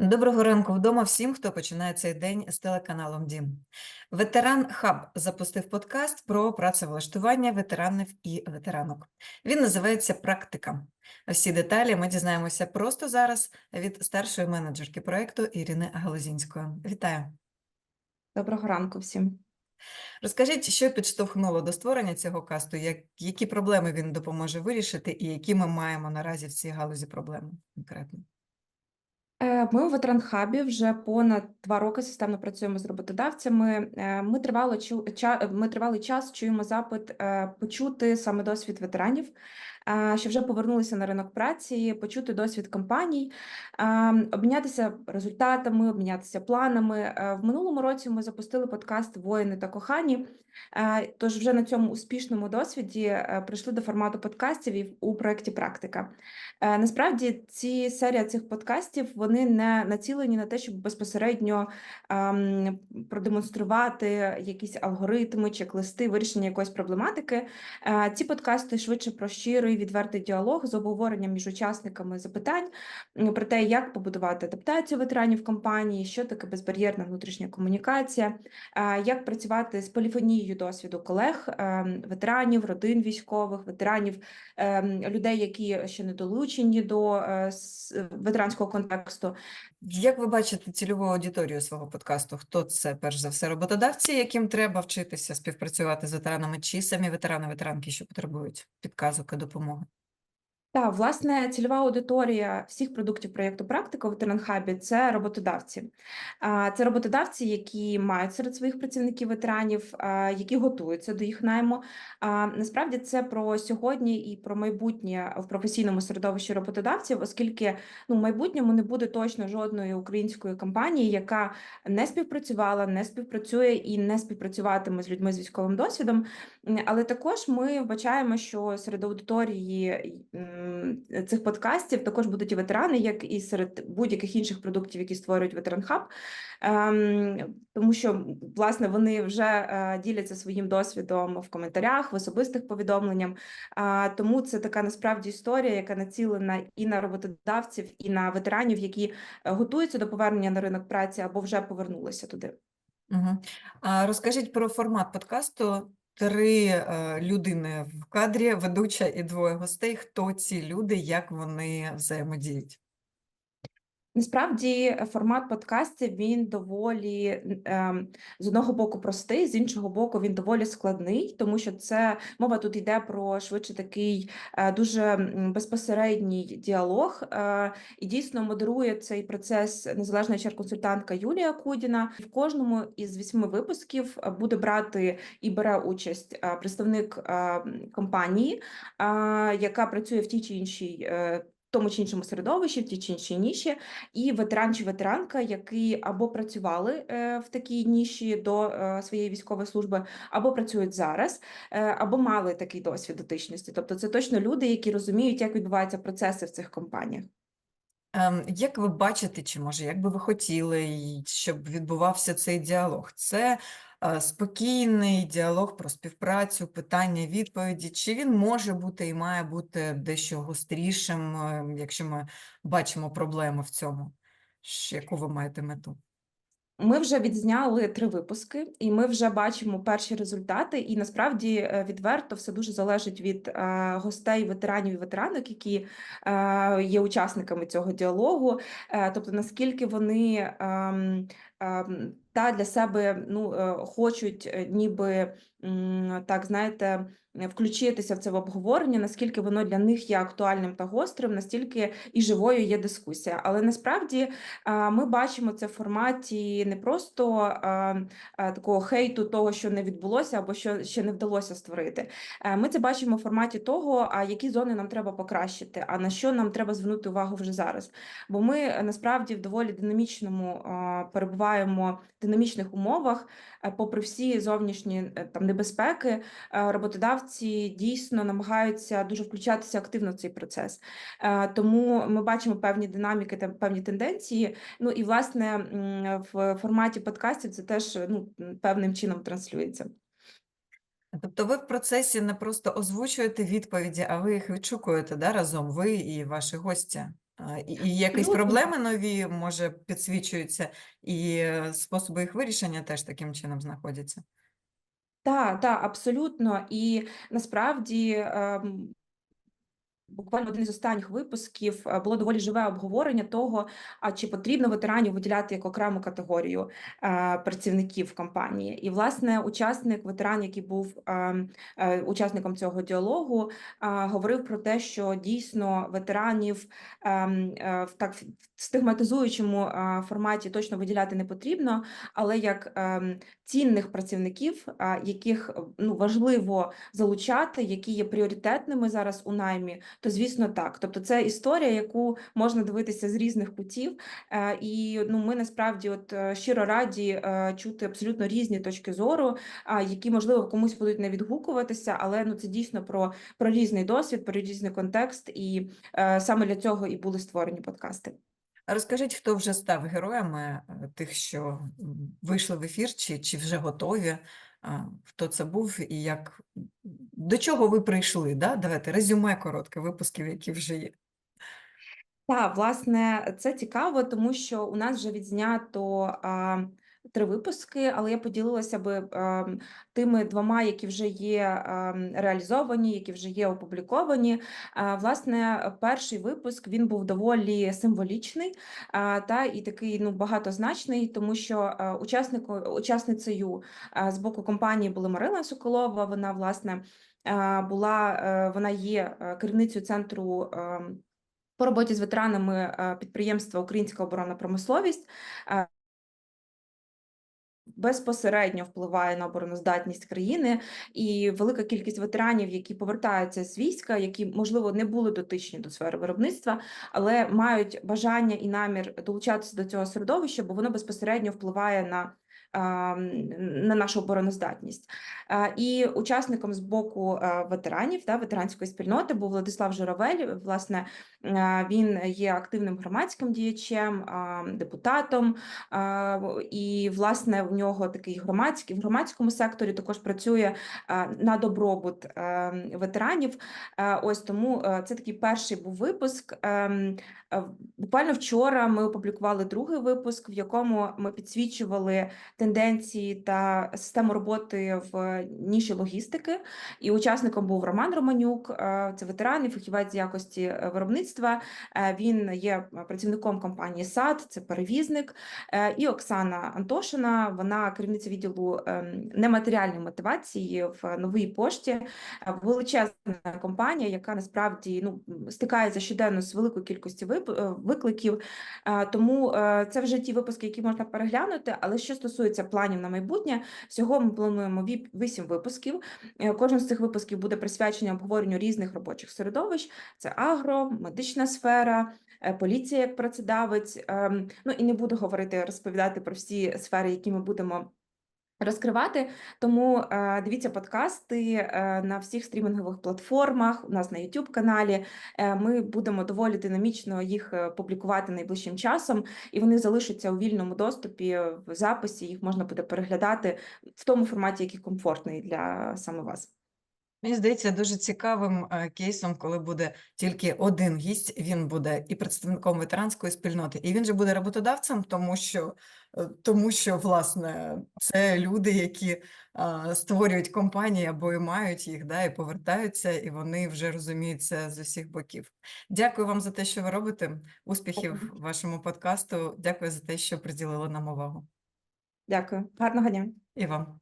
Доброго ранку вдома всім, хто починає цей день з телеканалом Дім. Ветеран Хаб запустив подкаст про працевлаштування ветеранів і ветеранок. Він називається Практика. Всі деталі ми дізнаємося просто зараз від старшої менеджерки проекту Ірини Галузінської. Вітаю! Доброго ранку всім. Розкажіть, що підштовхнуло до створення цього касту, як, які проблеми він допоможе вирішити, і які ми маємо наразі в цій галузі проблеми конкретно. Е, Ми у ветеранхабі вже понад два роки системно працюємо з роботодавцями. Е, Ми тривало ча- ми тривалий час чуємо запит почути саме досвід ветеранів, що вже повернулися на ринок праці, почути досвід компаній, обмінятися результатами, обмінятися планами. Е, В минулому році ми запустили подкаст Воїни та кохані. Е, Тож вже на цьому успішному досвіді е, прийшли до формату подкастів у проєкті Практика. Насправді ці серія цих подкастів вони не націлені на те, щоб безпосередньо ем, продемонструвати якісь алгоритми, чек-листи, вирішення якоїсь проблематики. Ці подкасти швидше про щирий відвертий діалог з обговоренням між учасниками запитань про те, як побудувати адаптацію ветеранів компанії, що таке безбар'єрна внутрішня комунікація, е, як працювати з поліфонією досвіду колег, ем, ветеранів, родин військових, ветеранів ем, людей, які ще не долучені до е, ветеранського контексту. Як ви бачите цільову аудиторію свого подкасту? Хто це перш за все роботодавці, яким треба вчитися співпрацювати з ветеранами, чи самі ветерани, ветеранки, що потребують підказок і допомоги? como Та власне цільова аудиторія всіх продуктів проєкту Практика у ветеранхабі це роботодавці. Це роботодавці, які мають серед своїх працівників ветеранів, які готуються до їх найму. Насправді це про сьогодні і про майбутнє в професійному середовищі роботодавців, оскільки ну, в майбутньому не буде точно жодної української компанії, яка не співпрацювала, не співпрацює і не співпрацюватиме з людьми з військовим досвідом. Але також ми вбачаємо, що серед аудиторії цих подкастів також будуть і ветерани, як і серед будь-яких інших продуктів, які створюють ветеранхаб. Ем, Тому що власне вони вже е, діляться своїм досвідом в коментарях, в особистих повідомленнях. Тому це така насправді історія, яка націлена і на роботодавців, і на ветеранів, які е, готуються до повернення на ринок праці або вже повернулися туди. Угу. А розкажіть про формат подкасту. Три е, людини в кадрі, ведуча і двоє гостей. Хто ці люди, як вони взаємодіють? Насправді е, формат подкастів він доволі ем, з одного боку простий, з іншого боку, він доволі складний, тому що це мова тут йде про швидше такий е, дуже безпосередній діалог. Е, і дійсно модерує цей процес незалежна HR-консультантка Юлія Кудіна. В кожному із вісьми випусків буде брати і бере участь представник компанії, яка працює в тій чи іншій. Тому чи іншому середовищі, в тій чи іншій ніші, і ветеран чи ветеранка, які або працювали е, в такій ніші до е, своєї військової служби, або працюють зараз, е, або мали такий досвід дотичності. Тобто, це точно люди, які розуміють, як відбуваються процеси в цих компаніях. Ем, Як ви бачите, чи може, як би ви хотіли, щоб відбувався цей діалог? Це е, спокійний діалог про співпрацю, питання, відповіді, чи він може бути і має бути дещо гострішим, е, якщо ми бачимо проблему в цьому? Яку ви маєте мету? Ми вже відзняли три випуски, і ми вже бачимо перші результати. І насправді е, відверто все дуже залежить від е, гостей, ветеранів і ветеранок, які е, є учасниками цього діалогу. Тобто, наскільки вони ем, та для себе ну, е, хочуть, е, ніби так знаєте. Включитися в це в обговорення, наскільки воно для них є актуальним та гострим, настільки і живою є дискусія. Але насправді Ми бачимо це в форматі не просто такого хейту, того, що не відбулося або що ще не вдалося створити. Е, Ми це бачимо в форматі того, а які зони нам треба покращити, а на що нам треба звернути увагу вже зараз. Бо ми насправді в доволі динамічному а, перебуваємо в динамічних умовах, е, попри всі зовнішні е, там небезпеки, е, роботодавці дійсно намагаються дуже включатися активно в цей процес. Тому ми бачимо певні динаміки та певні тенденції. Ну і власне в форматі подкастів це теж ну певним чином транслюється. Тобто ви в процесі не просто озвучуєте відповіді, а ви їх відшукуєте да, разом, ви і ваші гості. І якісь проблеми нові, може, підсвічуються, і е, способи їх вирішення теж таким чином знаходяться. Так, так, абсолютно. І насправді ем, буквально один із останніх випусків е, було доволі живе обговорення того, а чи потрібно ветеранів виділяти як окрему категорію е, працівників компанії. І, власне, учасник, ветеран, який був е, учасником цього діалогу, говорив про те, що дійсно ветеранів ем, в так стигматизуючому форматі точно виділяти не потрібно, але як ем, цінних працівників, яких ну важливо залучати, які є пріоритетними зараз у наймі, то звісно так. Тобто, це історія, яку можна дивитися з різних кутів, е, і ну ми насправді от е, щиро раді е, чути абсолютно різні точки зору, які можливо комусь будуть не відгукуватися, але ну це дійсно про, про різний досвід, про різний контекст, і саме для цього і були створені подкасти. Розкажіть, хто вже став героями тих, що вийшли в ефір, чи, чи вже готові? Хто це був і як до чого ви прийшли? Да? Давайте резюме коротке випусків, які вже є. Так, власне, це цікаво, тому що у нас вже відзнято а, три випуски, але я поділилася би ем, тими двома, які вже є ем, реалізовані, які вже є опубліковані. А, власне, перший випуск він був доволі символічний а, та і такий ну багатозначний, тому що а, учаснику учасницею а, з боку компанії була Марина Соколова. Вона власне а, була е, вона є е, керівницею центру. ем, по роботі з ветеранами е, підприємства Українська оборонна промисловість е, безпосередньо впливає на обороноздатність країни, і велика кількість ветеранів, які повертаються з війська, які можливо не були дотичні до сфери виробництва, але мають бажання і намір долучатися до цього середовища, бо воно безпосередньо впливає на. На нашу обороноздатність і учасником з боку ветеранів та ветеранської спільноти був Владислав Журавель. Власне, він є активним громадським діячем, депутатом, і власне в нього такий громадський в громадському секторі також працює на добробут ветеранів. Ось тому це такий перший був випуск. Буквально вчора ми опублікували другий випуск, в якому ми підсвічували тенденції та систему роботи в ніші логістики. І учасником був Роман Романюк, е, це ветеран і фахівець якості е, виробництва. Е, Він є працівником компанії САД, це перевізник. І Оксана Антошина, вона керівниця відділу ем, нематеріальної мотивації в новій пошті. Величезна компанія, яка насправді ну стикається щоденно з великою кількістю викликів. Тому це вже ті випуски, які можна переглянути. Але що стосується планів на майбутнє, всього ми плануємо вісім випусків. Е, Кожен з цих випусків буде присвячений обговоренню різних робочих середовищ: це агро, медична сфера. е, Поліція як працедавець, ем, ну і не буду говорити, розповідати про всі сфери, які ми будемо розкривати. Тому е, дивіться подкасти е, на всіх стрімінгових платформах, у нас на YouTube каналі. Е, ми будемо доволі динамічно їх публікувати найближчим часом, і вони залишаться у вільному доступі в записі. Їх можна буде переглядати в тому форматі, який комфортний для саме вас. Мені здається, дуже цікавим е, кейсом, коли буде тільки один гість, він буде і представником ветеранської спільноти, і він же буде роботодавцем, тому що, е, тому що власне, це люди, які а, створюють компанії або і мають їх, да, і повертаються, і вони вже розуміють це з усіх боків. Дякую вам за те, що ви робите. Успіхів вашому подкасту. Дякую за те, що приділили нам увагу. Дякую, гарного дня. І вам.